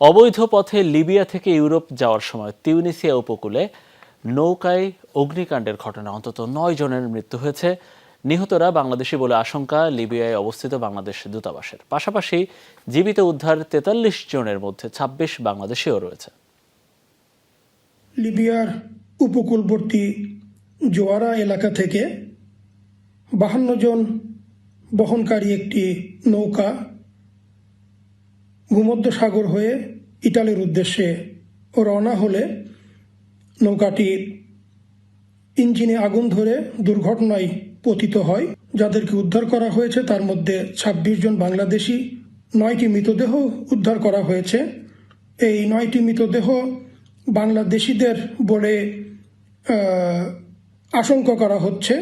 অবৈধ পথে লিবিয়া থেকে ইউরোপ যাওয়ার সময় তিউনিসিয়া উপকূলে নৌকায় অগ্নিকাণ্ডের ঘটনা অন্তত নয় জনের মৃত্যু হয়েছে। নিহতরা বাংলাদেশি বলে আশঙ্কা, লিবিয়ায় অবস্থিত বাংলাদেশ দূতাবাসের। পাশাপাশি জীবিত উদ্ধার তেতাল্লিশ জনের মধ্যে ছাব্বিশ বাংলাদেশিও রয়েছে। লিবিয়ার উপকূলবর্তী জোয়ারা এলাকা থেকে বাহান্ন জন বহনকারী একটি নৌকা ভূমধ্য সাগর হয়ে ইটালির উদ্দেশ্যে রওনা হলে নৌকাটির ইঞ্জিনে আগুন ধরে দুর্ঘটনায় পতিত হয়। যাদেরকে উদ্ধার করা হয়েছে, তার মধ্যে ২৬ জন বাংলাদেশি, নয়টি মৃতদেহ উদ্ধার করা হয়েছে। এই নয়টি মৃতদেহ বাংলাদেশিদের বলে আশঙ্কা করা হচ্ছে।